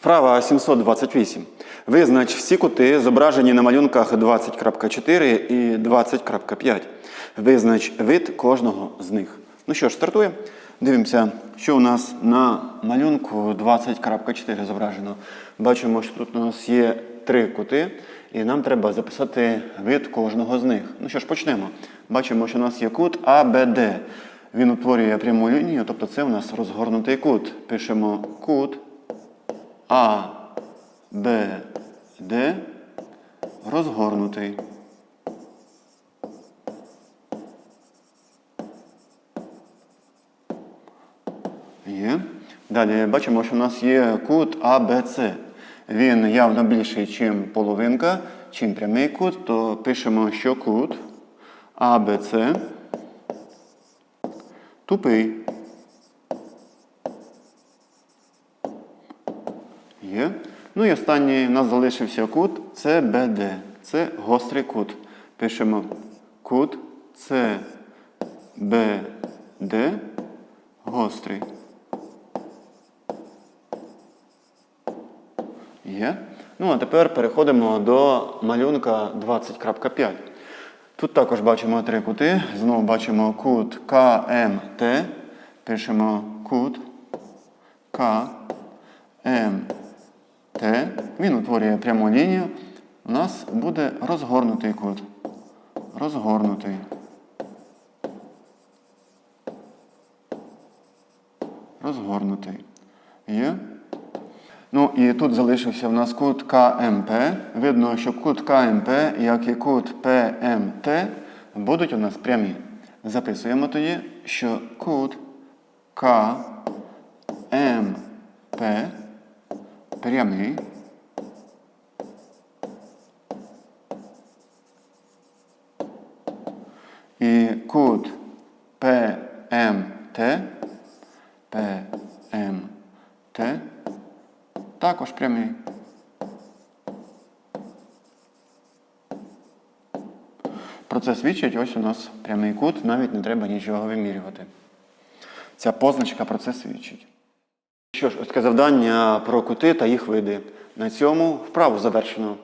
Вправа 728. Визнач всі кути, зображені на малюнках 20.4 і 20.5. Визнач вид кожного з них. Ну що ж, стартуємо. Дивимося, що у нас на малюнку 20.4 зображено. Бачимо, що тут у нас є три кути, і нам треба записати вид кожного з них. Ну що ж, почнемо. Бачимо, що у нас є кут АБД. Він утворює пряму лінію, тобто це у нас розгорнутий кут. Пишемо кут а, Б, Д розгорнутий. Є. Далі бачимо, що у нас є кут АБЦ. Він явно більший, ніж половинка, чим прямий кут, то пишемо, що кут АБЦ тупий. Є. Ну і останній у нас залишився кут це. Це гострий кут. Пишемо кут це гострий. Є. Ну, а тепер переходимо до малюнка 20.5. Тут також бачимо три кути. Знову бачимо кут КМТ. Пишемо кут КМТ. Він утворює пряму лінію. У нас буде розгорнутий кут. Розгорнутий. Розгорнутий. Є. Ну і тут залишився в нас кут КМП. Видно, що кут КМП, як і кут ПМТ, будуть у нас прямі. Записуємо тоді, що кут КМП прямий. І кут ПМТ, ПМТ також прямий. Про це свідчить ось у нас прямий кут, навіть не треба нічого вимірювати. Ця позначка про це свідчить. Що ж, ось таке завдання про кути та їх види. На цьому вправу завершено.